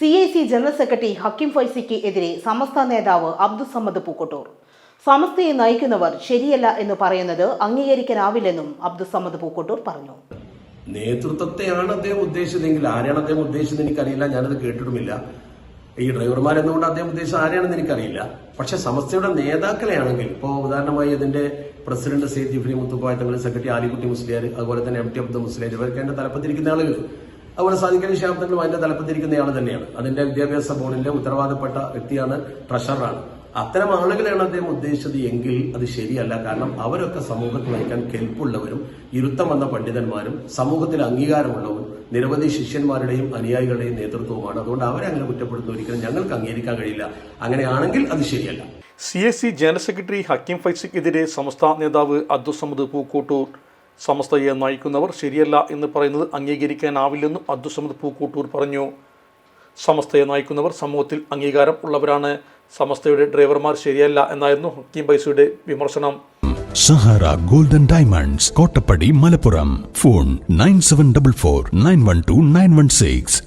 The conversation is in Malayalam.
C I C general secretary Hakeem ഫൈസിക്ക് എതിരെ സമസ്ത നേതാവ് അബ്ദുസമ്മദ് പൂക്കോട്ടൂർ. സമസ്തയെ നയിക്കുന്നവർ ശരിയല്ല എന്ന് പറയുന്നത് അംഗീകരിക്കാനാവില്ലെന്നും അബ്ദുസമ്മദ് പൂക്കോട്ടൂർ പറഞ്ഞു. നേതൃത്വത്തെയാണ് അദ്ദേഹം ഉദ്ദേശിച്ചതെങ്കിൽ ആരെയാണ് അദ്ദേഹം ഉദ്ദേശിച്ചത് എനിക്കറിയില്ല ഞാനത് കേട്ടിട്ടുമില്ല. ഈ ഡ്രൈവർമാരെന്നുകൊണ്ട് അദ്ദേഹം ഉദ്ദേശിച്ചത് ആരെയാണെന്ന് എനിക്കറിയില്ല. പക്ഷെ സമസ്തയുടെ നേതാക്കളെയാണെങ്കിൽ ഇപ്പോൾ ഉദാഹരണമായി അതിന്റെ പ്രസിഡന്റ് സെയ്ദ് ജിഫ്രി മുത്തുപ്പായ തങ്ങളുടെ സെക്രട്ടറി ആലിക്കുട്ടി മുസ്ലിയാർ അതുപോലെ തന്നെ എം ടി അബ്ദുൾ മുസ്ലിയാർ ഇവരൊക്കെ എന്റെ തലപ്പത്തിരിക്കുന്ന ആളുകൾ. അതുപോലെ സാധിക്കലി ശാബ്ദങ്ങളും അതിന്റെ തലപ്പത്തിരിക്കുന്നയാൾ തന്നെയാണ്. അതിന്റെ വിദ്യാഭ്യാസ ബോർഡിന്റെ ഉത്തരവാദപ്പെട്ട വ്യക്തിയാണ് ട്രഷററാണ്. അത്തരം ആളുകളെയാണ് അദ്ദേഹം ഉദ്ദേശിച്ചത് എങ്കിൽ അത് ശരിയല്ല. കാരണം അവരൊക്കെ സമൂഹത്തിൽ നയിക്കാൻ കെൽപ്പുള്ളവരും ഇരുത്തം വന്ന പണ്ഡിതന്മാരും സമൂഹത്തിൽ അംഗീകാരമുള്ളവരും നിരവധി ശിഷ്യന്മാരുടെയും അനുയായികളുടെയും നേതൃത്വവുമാണ്. അതുകൊണ്ട് അവരെ അങ്ങനെ കുറ്റപ്പെടുത്തുന്ന ഒരിക്കലും ഞങ്ങൾക്ക് അംഗീകരിക്കാൻ കഴിയില്ല. അങ്ങനെയാണെങ്കിൽ അത് ശരിയല്ല. C S C general secretary Hakeem ഫൈസിക്കെതിരെ സംസ്ഥാന നേതാവ് അബ്ദുസമദ് പൂക്കൂട്ടൂർ സമസ്തയെ നയിക്കുന്നവർ ശരിയല്ല എന്ന് പറയുന്നത് അംഗീകരിക്കാനാവില്ലെന്നും അബ്ദുസമദ് പൂക്കൂട്ടൂർ പറഞ്ഞു. സമസ്തയെ നയിക്കുന്നവർ സമൂഹത്തിൽ അംഗീകാരം ഉള്ളവരാണ്. സമസ്തയുടെ ഡ്രൈവർമാർ ശരിയല്ല എന്നായിരുന്നു ഹക്കീം ഫൈസിയുടെ വിമർശനം. Sahara golden diamonds Kottappadi Malappuram. Phone nine seven double four nine one two nine one six.